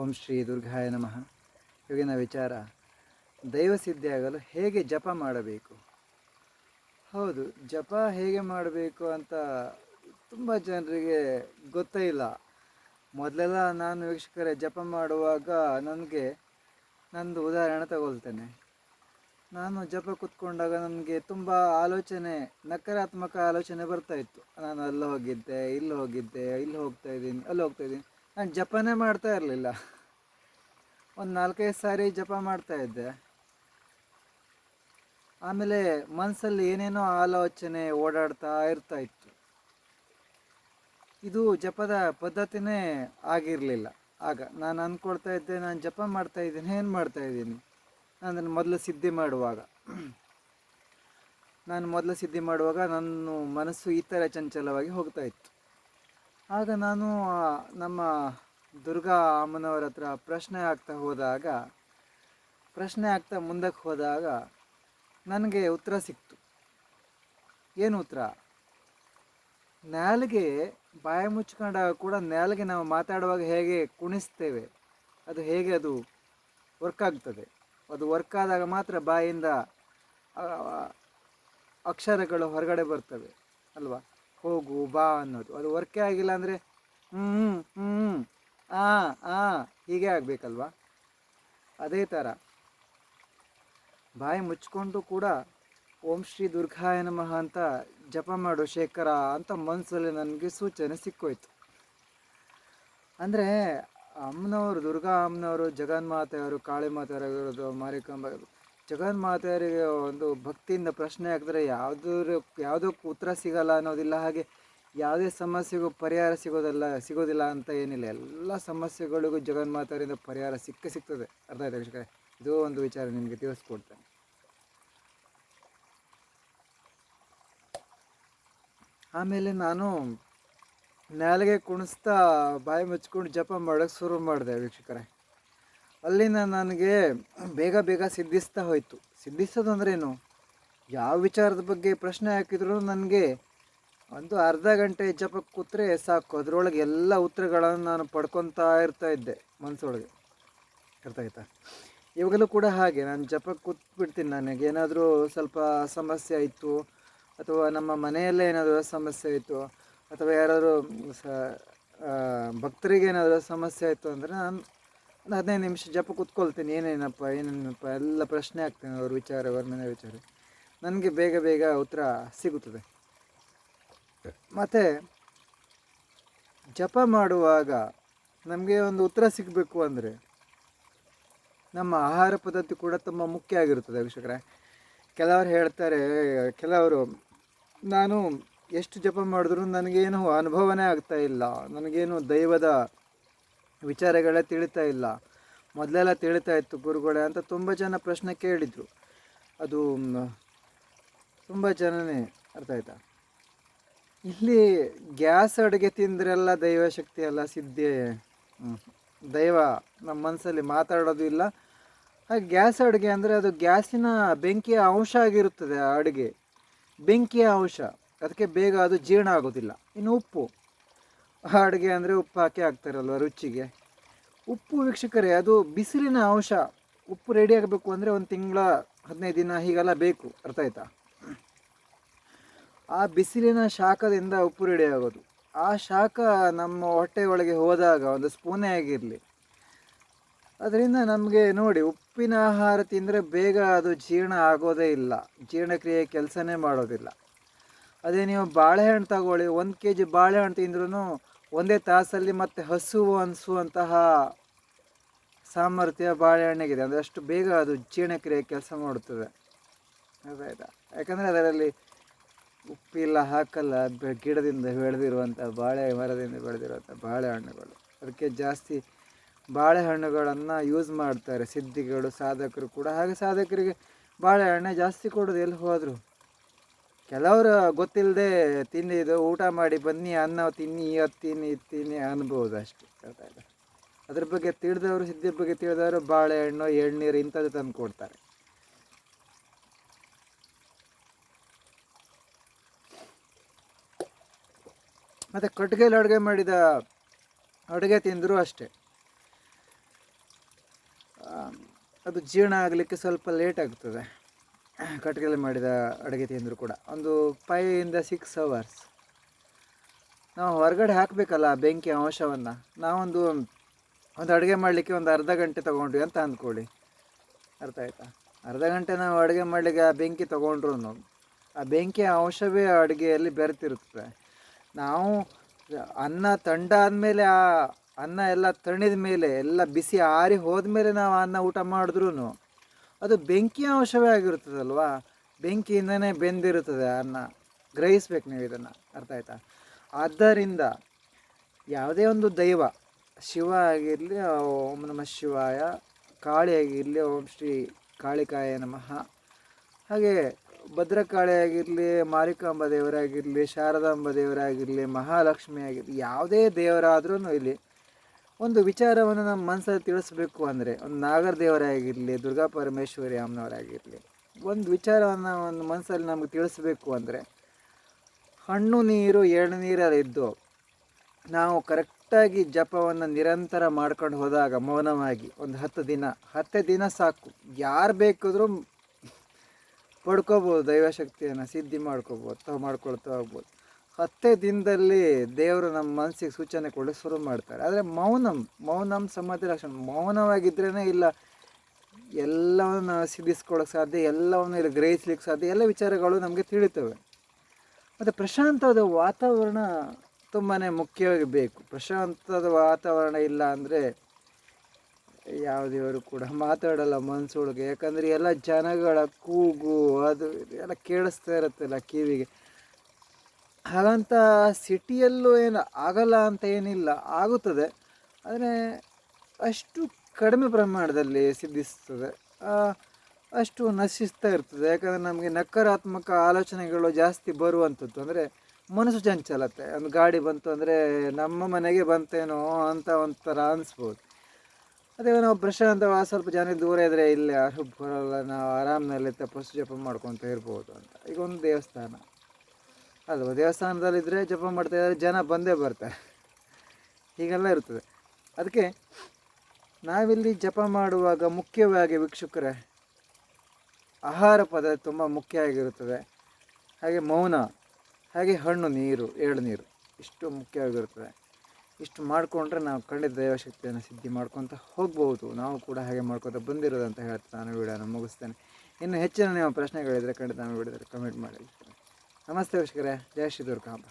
ಓಂ ಶ್ರೀ ದುರ್ಗಾಯ ನಮಃ. ಇವಾಗಿನ ವಿಚಾರ ದೈವಸಿದ್ಧಿಯಾಗಲು ಹೇಗೆ ಜಪ ಮಾಡಬೇಕು? ಹೌದು, ಜಪ ಹೇಗೆ ಮಾಡಬೇಕು ಅಂತ ತುಂಬ ಜನರಿಗೆ ಗೊತ್ತೇ ಇಲ್ಲ. ಮೊದಲೆಲ್ಲ ನಾನು ವೀಕ್ಷಕರೇ, ಜಪ ಮಾಡುವಾಗ ನನಗೆ ನಂದು ಉದಾಹರಣೆ ತಗೊಳ್ತೇನೆ. ನಾನು ಜಪ ಕೂತ್ಕೊಂಡಾಗ ನನಗೆ ತುಂಬ ಆಲೋಚನೆ, ನಕಾರಾತ್ಮಕ ಆಲೋಚನೆ ಬರ್ತಾ ಇತ್ತು. ನಾನು ಅಲ್ಲಿ ಹೋಗಿದ್ದೆ, ಇಲ್ಲಿ ಹೋಗಿದ್ದೆ, ಇಲ್ಲಿ ಹೋಗ್ತಾ ಇದ್ದೀನಿ, ಅಲ್ಲಿ ಹೋಗ್ತಾ ಇದ್ದೀನಿ. ನಾನು ಜಪನೇ ಮಾಡ್ತಾ ಇರಲಿಲ್ಲ. ಒಂದು ನಾಲ್ಕೈದು ಸಾರಿ ಜಪ ಮಾಡ್ತಾ ಇದ್ದೆ. ಆಮೇಲೆ ಮನಸ್ಸಲ್ಲಿ ಏನೇನೋ ಆಲೋಚನೆ ಓಡಾಡ್ತಾ ಇರ್ತಾ ಇತ್ತು. ಇದು ಜಪದ ಪದ್ಧತಿನೇ ಆಗಿರಲಿಲ್ಲ. ಆಗ ನಾನು ಅಂದ್ಕೊಳ್ತಾ ಇದ್ದೆ, ನಾನು ಜಪ ಮಾಡ್ತಾ ಇದ್ದೀನಿ, ಏನು ಮಾಡ್ತಾ ಇದ್ದೀನಿ? ನಾನು ಮೊದಲು ಸಿದ್ಧಿ ಮಾಡುವಾಗ. ನಾನು ಮೊದಲು ಸಿದ್ಧಿ ಮಾಡುವಾಗ ನನ್ನ ಮನಸ್ಸು ಈ ಥರ ಚಂಚಲವಾಗಿ ಹೋಗ್ತಾ ಇತ್ತು. ಆಗ ನಾನು ನಮ್ಮ ದುರ್ಗಾ ಅಮ್ಮನವರ ಹತ್ರ ಪ್ರಶ್ನೆ ಆಗ್ತಾ ಹೋದಾಗ, ಪ್ರಶ್ನೆ ಆಗ್ತಾ ಮುಂದಕ್ಕೆ ಹೋದಾಗ ನನಗೆ ಉತ್ತರ ಸಿಕ್ತು. ಏನು ಉತ್ತರ? ನಾಲಿಗೆ ಬಾಯಿ ಮುಚ್ಕೊಂಡಾಗ ಕೂಡ ನಾಲಿಗೆ ನಾವು ಮಾತಾಡುವಾಗ ಹೇಗೆ ಕುಣಿಸ್ತೇವೆ, ಅದು ಹೇಗೆ ಅದು ವರ್ಕ್ ಆಗ್ತದೆ? ಅದು ವರ್ಕ್ ಆದಾಗ ಮಾತ್ರ ಬಾಯಿಂದ ಅಕ್ಷರಗಳು ಹೊರಗಡೆ ಬರ್ತವೆ, ಅಲ್ವಾ? ಹೋಗು, ಬಾ ಅನ್ನೋದು. ಅದು ವರ್ಕೇ ಆಗಿಲ್ಲ ಅಂದರೆ ಹ್ಞೂ ಹ್ಞೂ ಆ ಆ, ಹೀಗೆ ಆಗಬೇಕಲ್ವಾ? ಅದೇ ಥರ ಬಾಯಿ ಮುಚ್ಕೊಂಡು ಕೂಡ ಓಂ ಶ್ರೀ ದುರ್ಗಾಯ ನಮಃ ಅಂತ ಜಪ ಮಾಡು ಶೇಖರ ಅಂತ ಮನಸ್ಸಲ್ಲಿ ನನಗೆ ಸೂಚನೆ ಸಿಕ್ಕೋಯ್ತು. ಅಂದರೆ ಅಮ್ಮನವರು, ದುರ್ಗಾ ಅಮ್ಮನವರು, ಜಗನ್ಮಾತೆಯವರು ಕಾಳಿ ಮಾತೆಯವರು ಮಾರಿಕಾಂಬ ಜಗನ್ಮಾತೆಯರಿಗೆ ಒಂದು ಭಕ್ತಿಯಿಂದ ಪ್ರಶ್ನೆ ಹಾಕಿದ್ರೆ ಯಾವುದ್ರ ಯಾವುದಕ್ಕೂ ಉತ್ತರ ಸಿಗಲ್ಲ ಅನ್ನೋದಿಲ್ಲ. ಹಾಗೆ ಯಾವುದೇ ಸಮಸ್ಯೆಗೂ ಪರಿಹಾರ ಸಿಗೋದಲ್ಲ, ಸಿಗೋದಿಲ್ಲ ಅಂತ ಏನಿಲ್ಲ. ಎಲ್ಲ ಸಮಸ್ಯೆಗಳಿಗೂ ಜಗನ್ಮಾತೆಯರಿಂದ ಪರಿಹಾರ ಸಿಕ್ಕ ಸಿಗ್ತದೆ. ಅರ್ಥ ಆಯ್ತು ವೀಕ್ಷಕರೇ? ಇದು ಒಂದು ವಿಚಾರ ನಿಮಗೆ ತಿಳಿಸ್ಕೊಡ್ತೇನೆ. ಆಮೇಲೆ ನಾನು ನಾಲಿಗೆ ಕುಣಿಸ್ತಾ ಬಾಯಿ ಮುಚ್ಕೊಂಡು ಜಪ ಮಾಡೋಕ್ಕೆ ಶುರು ಮಾಡಿದೆ ವೀಕ್ಷಕರೇ. ಅಲ್ಲಿಂದ ನನಗೆ ಬೇಗ ಬೇಗ ಸಿದ್ಧಿಸ್ತಾ ಹೋಯಿತು. ಸಿದ್ಧಿಸೋದು ಅಂದ್ರೇನು ಯಾವ ವಿಚಾರದ ಬಗ್ಗೆ ಪ್ರಶ್ನೆ ಹಾಕಿದ್ರು ನನಗೆ ಒಂದು ಅರ್ಧ ಗಂಟೆ ಜಪ ಕೂತ್ರೆ ಸಾಕು. ಅದರೊಳಗೆ ಎಲ್ಲ ಉತ್ತರಗಳನ್ನು ನಾನು ಪಡ್ಕೊತಾ ಇರ್ತಾ ಇದ್ದೆ ಮನಸ್ಸೊಳಗೆ ಅರ್ಥ ಇವಾಗಲೂ ಕೂಡ ಹಾಗೆ. ನಾನು ಜಪ ಕೂತ್ಬಿಡ್ತೀನಿ. ನನಗೆ ಏನಾದರೂ ಸ್ವಲ್ಪ ಸಮಸ್ಯೆ ಆಯಿತು, ಅಥವಾ ನಮ್ಮ ಮನೆಯಲ್ಲೇ ಏನಾದರೂ ಸಮಸ್ಯೆ ಆಯಿತು, ಅಥವಾ ಯಾರಾದರೂ ಸ ಭಕ್ತರಿಗೆ ಏನಾದರೂ ಸಮಸ್ಯೆ ಆಯಿತು ಅಂದರೆ ನಾನು ಹದಿನೈದು ನಿಮಿಷ ಜಪ ಕೂತ್ಕೊಳ್ತೇನೆ. ಏನೇನಪ್ಪ ಏನೇನಪ್ಪ, ಎಲ್ಲ ಪ್ರಶ್ನೆ ಆಗ್ತೇನೆ ಅವ್ರ ವಿಚಾರ ವರ್ಣನೆ ವಿಚಾರ. ನನಗೆ ಬೇಗ ಬೇಗ ಉತ್ತರ ಸಿಗುತ್ತದೆ. ಮತ್ತು ಜಪ ಮಾಡುವಾಗ ನಮಗೆ ಒಂದು ಉತ್ತರ ಸಿಗಬೇಕು ಅಂದರೆ ನಮ್ಮ ಆಹಾರ ಪದ್ಧತಿ ಕೂಡ ತುಂಬ ಮುಖ್ಯ ಆಗಿರುತ್ತದೆ ವೀಕ್ಷಕರೇ. ಕೆಲವರು ಹೇಳ್ತಾರೆ, ಕೆಲವರು, ನಾನು ಎಷ್ಟು ಜಪ ಮಾಡಿದ್ರು ನನಗೇನು ಅನುಭವನೇ ಆಗ್ತಾ ಇಲ್ಲ. ನನಗೇನು ದೈವದ ವಿಚಾರಗಳೇ ತಿಳಿತಾ ಇಲ್ಲ. ಮೊದಲೆಲ್ಲ ತಿಳಿತಾ ಇತ್ತು ಗುರುಗಳೇ ಅಂತ ತುಂಬ ಜನ ಪ್ರಶ್ನೆ ಕೇಳಿದರು. ಅದು ತುಂಬ ಜನನೇ ಅರ್ಥ ಆಯ್ತಾ? ಇಲ್ಲಿ ಗ್ಯಾಸ್ ಅಡುಗೆ ತಿಂದ್ರೆಲ್ಲ ದೈವ ಶಕ್ತಿ ಎಲ್ಲ ಸಿದ್ಧಿ ದೈವ ನಮ್ಮ ಮನಸ್ಸಲ್ಲಿ ಮಾತಾಡೋದು ಇಲ್ಲ. ಹಾಗೆ ಗ್ಯಾಸ್ ಅಡುಗೆ ಅಂದರೆ ಅದು ಗ್ಯಾಸಿನ ಬೆಂಕಿಯ ಅಂಶ ಆಗಿರುತ್ತದೆ ಆ ಅಡುಗೆ. ಬೆಂಕಿಯ ಅಂಶ. ಅದಕ್ಕೆ ಬೇಗ ಅದು ಜೀರ್ಣ ಆಗೋದಿಲ್ಲ. ಇನ್ನು ಉಪ್ಪು. ಅಡುಗೆ ಅಂದರೆ ಉಪ್ಪು ಹಾಕಿ ಹಾಕ್ತಾರಲ್ವ ರುಚಿಗೆ? ಉಪ್ಪು ವೀಕ್ಷಕರೇ, ಅದು ಬಿಸಿಲಿನ ಅಂಶ, ಉಪ್ಪು ರೆಡಿ ಆಗಬೇಕು ಅಂದರೆ ಒಂದು ತಿಂಗಳ, ಹದಿನೈದು ದಿನ ಹೀಗೆಲ್ಲ ಬೇಕು, ಅರ್ಥ ಆಯ್ತಾ? ಆ ಬಿಸಿಲಿನ ಶಾಖದಿಂದ ಉಪ್ಪು ರೆಡಿ ಆಗೋದು. ಆ ಶಾಖ ನಮ್ಮ ಹೊಟ್ಟೆ ಒಳಗೆ ಹೋದಾಗ ಒಂದು ಸ್ಪೂನೇ ಆಗಿರಲಿ. ಅದರಿಂದ ನಮಗೆ ನೋಡಿ, ಉಪ್ಪಿನ ಆಹಾರ ತಿಂದರೆ ಬೇಗ ಅದು ಜೀರ್ಣ ಆಗೋದೇ ಇಲ್ಲ. ಜೀರ್ಣಕ್ರಿಯೆ ಕೆಲಸನೇ ಮಾಡೋದಿಲ್ಲ. ಅದೇ ನೀವು ಬಾಳೆಹಣ್ಣು ತಗೊಳ್ಳಿ, ಒಂದು ಕೆ ಜಿ ಬಾಳೆಹಣ್ಣು ತಿಂದ್ರೂ ಒಂದೇ ತಾಸಲ್ಲಿ ಮತ್ತೆ ಹಸುವು ಅನಿಸುವಂತಹ ಸಾಮರ್ಥ್ಯ ಬಾಳೆಹಣ್ಣಿಗಿದೆ. ಅಂದರೆ ಅಷ್ಟು ಬೇಗ ಅದು ಜೀರ್ಣಕ್ರಿಯೆ ಕೆಲಸ ಮಾಡುತ್ತದೆ. ಅದಾಯ್ತಾ? ಯಾಕಂದರೆ ಅದರಲ್ಲಿ ಉಪ್ಪಿಲ್ಲ, ಹಾಕಲ್ಲ ಗಿಡದಿಂದ ಬೆಳೆದಿರುವಂಥ ಬಾಳೆ, ಮರದಿಂದ ಬೆಳೆದಿರುವಂಥ ಬಾಳೆಹಣ್ಣುಗಳು. ಅದಕ್ಕೆ ಜಾಸ್ತಿ ಬಾಳೆಹಣ್ಣುಗಳನ್ನು ಯೂಸ್ ಮಾಡ್ತಾರೆ. ಸಿದ್ಧಿಗಳು, ಸಾಧಕರು ಕೂಡ. ಹಾಗೆ ಸಾಧಕರಿಗೆ ಬಾಳೆಹಣ್ಣೆ ಜಾಸ್ತಿ ಕೊಡೋದು ಎಲ್ಲಿ ಹೋದರು. ಕೆಲವರು ಗೊತ್ತಿಲ್ಲದೆ ತಿಂದಿದ್ದು ಊಟ ಮಾಡಿ ಬನ್ನಿ ಅನ್ನ ತಿನ್ನಿ ಅದು ತಿನ್ನಿ ತಿನ್ನಿ ಅನ್ಬೋದು ಅಷ್ಟೇ ಅದ್ರ ಬಗ್ಗೆ ತಿಳಿದವರು, ಸಿದ್ಧಿ ಬಗ್ಗೆ ತಿಳಿದವರು ಬಾಳೆಹಣ್ಣು ಎಳ್ನೀರು ಇಂಥದ್ದು ತಂದು ಕೊಡ್ತಾರೆ. ಮತ್ತು ಕಟ್ಟಿಗೆಯಲ್ಲಿ ಅಡುಗೆ ಮಾಡಿದ ಅಡುಗೆ ತಿಂದರೂ ಅಷ್ಟೇ. ಅದು ಜೀರ್ಣ ಆಗಲಿಕ್ಕೆ ಸ್ವಲ್ಪ ಲೇಟ್ ಆಗ್ತದೆ. ಕಟ್ಟಿಗೆಯಲ್ಲಿ ಮಾಡಿದ ಅಡುಗೆ ತಿಂದರು ಕೂಡ. ಒಂದು ಫೈವಿಂದ ಸಿಕ್ಸ್ ಅವರ್ಸ್ ನಾವು ಹೊರಗಡೆ ಹಾಕಬೇಕಲ್ಲ ಬೆಂಕಿ ಅಂಶವನ್ನು. ನಾವೊಂದು ಒಂದು ಅಡುಗೆ ಮಾಡಲಿಕ್ಕೆ ಒಂದು ಅರ್ಧ ಗಂಟೆ ತೊಗೊಂಡ್ವಿ ಅಂತ ಅಂದ್ಕೊಳ್ಳಿ. ಅರ್ಥ ಆಯ್ತಾ? ಅರ್ಧ ಗಂಟೆ ನಾವು ಅಡುಗೆ ಮಾಡಲಿಕ್ಕೆ ಆ ಬೆಂಕಿ ತೊಗೊಂಡ್ರು ಆ ಬೆಂಕಿಯ ಅಂಶವೇ ಅಡುಗೆಯಲ್ಲಿ ಬೆರೆತಿರುತ್ತದೆ ನಾವು ಅನ್ನ ತಂಡ ಆದಮೇಲೆ ಆ ಅನ್ನ ಎಲ್ಲ ತಣಿದ ಮೇಲೆ ಎಲ್ಲ ಬಿಸಿ ಆರಿ ಹೋದ ಮೇಲೆ ನಾವು ಅನ್ನ ಊಟ ಮಾಡಿದ್ರೂ ಅದು ಬೆಂಕಿಯ ಅಂಶವೇ ಆಗಿರುತ್ತದಲ್ವಾ? ಬೆಂಕಿಯಿಂದನೇ ಬೆಂದಿರುತ್ತದೆ ಅನ್ನ ಗ್ರಹಿಸ್ಬೇಕು ನೀವು ಇದನ್ನು. ಅರ್ಥ ಆಯ್ತಾ? ಆದ್ದರಿಂದ ಯಾವುದೇ ಒಂದು ದೈವ, ಶಿವ ಆಗಿರಲಿ, ಓಂ ನಮಃ ಶಿವಾಯ, ಕಾಳಿ ಆಗಿರಲಿ, ಓಂ ಶ್ರೀ ಕಾಳಿಕಾಯ ನಮಃ, ಹಾಗೆ ಭದ್ರಕಾಳಿ ಆಗಿರಲಿ, ಮಾರಿಕಾಂಬ ದೇವರಾಗಿರಲಿ, ಶಾರದಾಂಬ ದೇವರಾಗಿರಲಿ, ಮಹಾಲಕ್ಷ್ಮಿ ಆಗಿರಲಿ, ಯಾವುದೇ ದೇವರಾದ್ರೂ ಇಲ್ಲಿ ಒಂದು ವಿಚಾರವನ್ನು ನಮ್ಮ ಮನಸ್ಸಲ್ಲಿ ತಿಳಿಸ್ಬೇಕು ಅಂದರೆ ಒಂದು ನಾಗರ ದೇವರೇ ಆಗಿರಲಿ ದುರ್ಗಾ ಪರಮೇಶ್ವರಿ ಅಮ್ಮನವರಾಗಿರಲಿ, ಒಂದು ವಿಚಾರವನ್ನು ಒಂದು ಮನಸ್ಸಲ್ಲಿ ನಮಗೆ ತಿಳಿಸ್ಬೇಕು ಅಂದರೆ ಹಣ್ಣು ನೀರು, ಎಳ್ಳು ನೀರಲ್ಲಿದ್ದು ನಾವು ಕರೆಕ್ಟಾಗಿ ಜಪವನ್ನು ನಿರಂತರ ಮಾಡ್ಕೊಂಡು ಹೋದಾಗ ಮೌನವಾಗಿ ಒಂದು ಹತ್ತು ದಿನ, ಹತ್ತೇ ದಿನ ಸಾಕು. ಯಾರು ಬೇಕಾದರೂ ಪಡ್ಕೋಬೋದು ದೈವಶಕ್ತಿಯನ್ನು, ಸಿದ್ಧಿ ಮಾಡ್ಕೋಬೋದು, ತಾವು ಮಾಡ್ಕೊಳ್ತಾ ಹೋಗ್ಬೋದು. ಹತ್ತೇ ದಿನದಲ್ಲಿ ದೇವರು ನಮ್ಮ ಮನಸ್ಸಿಗೆ ಸೂಚನೆ ಕೊಡಲು ಶುರು ಮಾಡ್ತಾರೆ. ಆದರೆ ಮೌನಂ ಮೌನಂ ಸಮಾಧಿ ಲಕ್ಷಣ ಮೌನವಾಗಿದ್ರೇ ಇಲ್ಲ ಎಲ್ಲವನ್ನು ಸಿದ್ಧಿಸ್ಕೊಳ್ಳೋಕೆ ಸಾಧ್ಯ, ಎಲ್ಲವನ್ನು ಇಲ್ಲಿ ಗ್ರಹಿಸ್ಲಿಕ್ಕೆ ಸಾಧ್ಯ, ಎಲ್ಲ ವಿಚಾರಗಳು ನಮಗೆ ತಿಳಿತವೆ. ಮತ್ತು ಪ್ರಶಾಂತವಾದ ವಾತಾವರಣ ತುಂಬಾ ಮುಖ್ಯವಾಗಿ ಬೇಕು ಪ್ರಶಾಂತದ ವಾತಾವರಣ ಇಲ್ಲ ಅಂದರೆ ಯಾವ ದೇವರು ಕೂಡ ಮಾತಾಡಲ್ಲ ಮನಸ್ಸೊಳಗೆ ಯಾಕಂದರೆ ಎಲ್ಲ ಜನಗಳ ಕೂಗು ಅದು ಎಲ್ಲ ಕೇಳಿಸ್ತಾ ಇರುತ್ತಲ್ಲ ಕಿವಿಗೆ. ಹಾಗಂತ ಸಿಟಿಯಲ್ಲೂ ಏನು ಆಗಲ್ಲ ಅಂತ ಏನಿಲ್ಲ, ಆಗುತ್ತದೆ. ಆದರೆ ಅಷ್ಟು ಕಡಿಮೆ ಪ್ರಮಾಣದಲ್ಲಿ ಸಿದ್ಧಿಸ್ತದೆ ಅಷ್ಟು ನಶಿಸ್ತಾ ಇರ್ತದೆ. ಯಾಕಂದರೆ ನಮಗೆ ನಕಾರಾತ್ಮಕ ಆಲೋಚನೆಗಳು ಜಾಸ್ತಿ ಬರುವಂಥದ್ದು. ಅಂದರೆ ಮನಸ್ಸು ಚಂಚಲತೆ. ಒಂದು ಗಾಡಿ ಬಂತು ಅಂದರೆ ನಮ್ಮ ಮನೆಗೆ ಬಂತೇನೋ ಅಂತ ಒಂಥರ ಅನಿಸ್ಬೋದು. ಅದೇ ನಾವು ಪ್ರಶಾಂತ ಸ್ವಲ್ಪ ಜನ ದೂರ ಇದ್ದರೆ ಇಲ್ಲೇ ಯಾರು ಬರೋಲ್ಲ ನಾವು ಆರಾಮ್ನಲ್ಲಿ ತಪಸ್ಸು ಜಪ ಮಾಡ್ಕೊತ ಇರ್ಬೋದು ಅಂತ. ಈಗ ಒಂದು ದೇವಸ್ಥಾನ. ಅಲ್ವಾ ದೇವಸ್ಥಾನದಲ್ಲಿದ್ದರೆ ಜಪ ಮಾಡ್ತಾ ಇದ್ದಾರೆ, ಜನ ಬಂದೇ ಬರ್ತಾರೆ. ಹೀಗೆಲ್ಲ ಇರ್ತದೆ. ಅದಕ್ಕೆ ನಾವಿಲ್ಲಿ ಜಪ ಮಾಡುವಾಗ ಮುಖ್ಯವಾಗಿ ವೀಕ್ಷಕರೇ, ಆಹಾರ ಪದಾರ್ಥ ತುಂಬ ಮುಖ್ಯ ಆಗಿರುತ್ತದೆ. ಹಾಗೆ ಮೌನ, ಹಾಗೆ ಹಣ್ಣು, ನೀರು, ಏಳು ನೀರು ಇಷ್ಟು ಮುಖ್ಯವಾಗಿರುತ್ತದೆ. ಇಷ್ಟು ಮಾಡಿಕೊಂಡ್ರೆ ನಾವು ಖಂಡಿತ ದೈವಶಕ್ತಿಯನ್ನು ಸಿದ್ಧಿ ಮಾಡ್ಕೊತ ಹೋಗ್ಬೋದು ನಾವು ಕೂಡ ಹಾಗೆ ಮಾಡ್ಕೊತ ಬಂದಿರೋದಂತ ಹೇಳ್ತಾ ನಾನು ವಿಡಿಯೋನ ಮುಗಿಸ್ತೇನೆ. ಇನ್ನು ಹೆಚ್ಚಿನ ನಿಮ್ಮ ಪ್ರಶ್ನೆಗಳಿದ್ದರೆ ಖಂಡಿತ ನಾನು ವಿಡಿಯೋದಲ್ಲಿ ಕಮೆಂಟ್ ಮಾಡಿ. ನಮಸ್ತೆ ವೀಕ್ಷಕರೇ ಜಯ ಶ್ರೀ ದುರ್ಗಾಂಬ